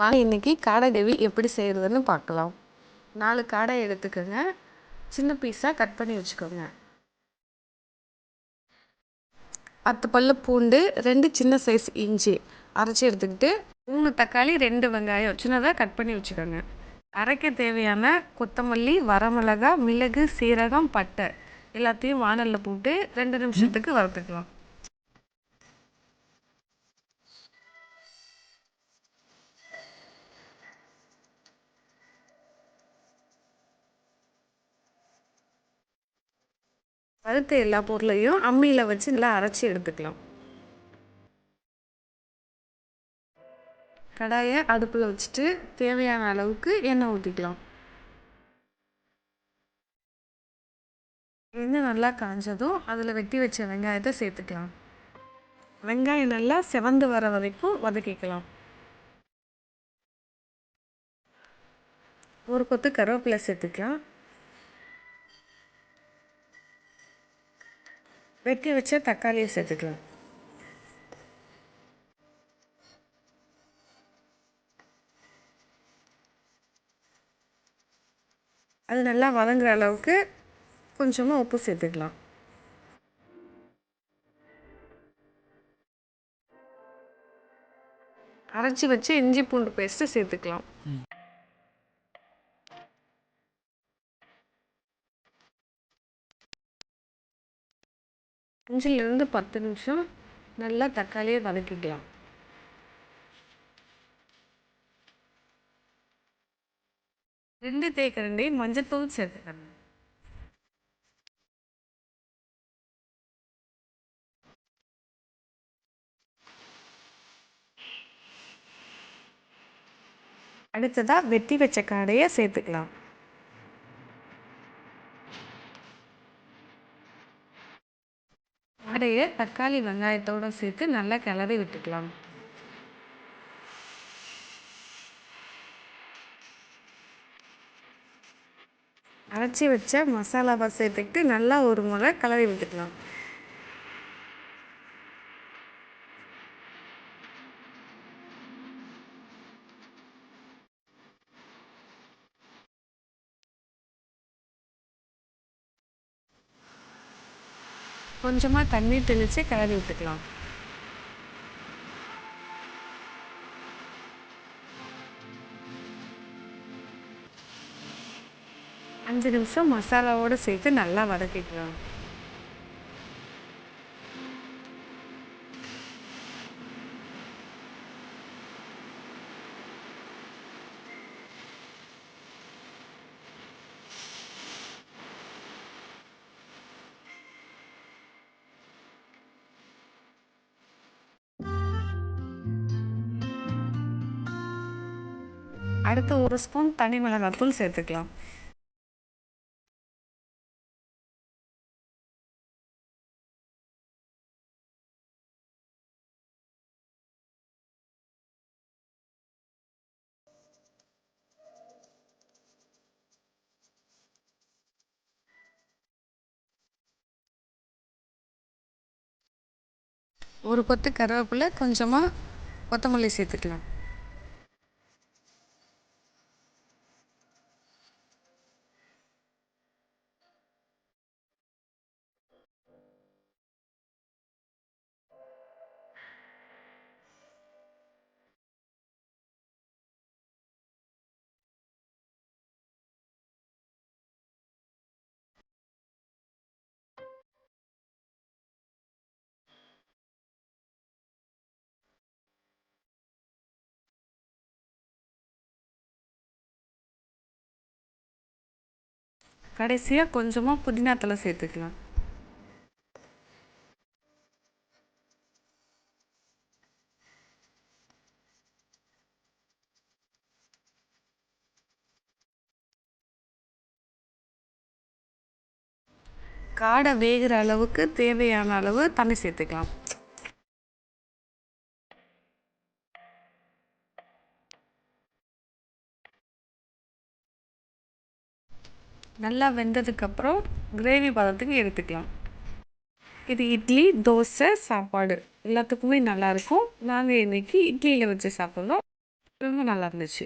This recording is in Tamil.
வாங்க இன்றைக்கி காடை கிரேவி எப்படி செய்கிறதுன்னு பார்க்கலாம். நாலு காடை எடுத்துக்கோங்க. சின்ன பீஸாக கட் பண்ணி வச்சுக்கோங்க. பத்து பல்ல பூண்டு ரெண்டு சின்ன சைஸ் இஞ்சி அரைச்சி எடுத்துக்கிட்டு மூணு தக்காளி ரெண்டு வெங்காயம் சின்னதாக கட் பண்ணி வச்சுக்கோங்க. அரைக்க தேவையான கொத்தமல்லி வரமிளகா மிளகு சீரகம் பட்டை எல்லாத்தையும் வானலில் போட்டு ரெண்டு நிமிஷத்துக்கு வறுத்துக்கலாம். வறுத்த எல்லா பொருளையும் அம்மியில் வச்சு நல்லா அரைச்சி எடுத்துக்கலாம். கடாயை அடுப்பில் வச்சுட்டு தேவையான அளவுக்கு எண்ணெய் ஊற்றிக்கலாம் எண்ணெய் நல்லா காஞ்சதும் அதில் வெட்டி வச்ச வெங்காயத்தை சேர்த்துக்கலாம். வெங்காயம் நல்லா செவந்து வர வரைக்கும் வதக்கிக்கலாம். ஒரு கொத்து கருவேப்பிலை சேர்த்துக்கலாம். வெட்டி வச்ச தக்காளியை சேர்த்துக்கலாம். அது நல்லா வதங்குற அளவுக்கு கொஞ்சமாக உப்பு சேர்த்துக்கலாம். அரைச்சி வச்சு இஞ்சி பூண்டு பேஸ்ட்டு சேர்த்துக்கலாம். அஞ்சுலேருந்து பத்து நிமிஷம் நல்லா தக்காளியை வதக்கிக்கலாம். ரெண்டு தேக்கரண்டி மஞ்சத்தூள் சேர்த்துக்கணும். அடுத்ததாக வெட்டி வச்ச காடையை சேர்த்துக்கலாம். காடையை தக்காளி வெங்காயத்தோடு சேர்த்து நல்லா கிளறி விட்டுக்கலாம். அரைச்சி வச்ச மசாலாவை சேர்த்துக்கிட்டு நல்லா ஒரு முறை கிளறி விட்டுக்கலாம். கொஞ்சமாக தண்ணீர் தெளித்து கிளறி விட்டுக்கலாம். அஞ்சு நிமிஷம் மசாலாவோடு சேர்த்து நல்லா வதக்கிக்கலாம். அடுத்து ஒரு ஸ்பூன் தனி மிளகாத்தூள் சேர்த்துக்கலாம். ஒரு கொத்து கருவேப்பிலை கொஞ்சமாக கொத்தமல்லி சேர்த்துக்கலாம். கடைசியாக கொஞ்சமாக புதினா தலை சேர்த்துக்கலாம். காடை வேகிற அளவுக்கு தேவையான அளவு தண்ணி சேர்த்துக்கலாம். நல்லா வெந்ததுக்கப்புறம் கிரேவி பதத்துக்கு எடுத்துக்கலாம். இது இட்லி தோசை சாப்பாடு. எல்லாத்துக்குமே நல்லாயிருக்கும். நாங்கள் இன்றைக்கி இட்லியில் வச்சு சாப்பிட்றோம் ரொம்ப நல்லா இருந்துச்சு.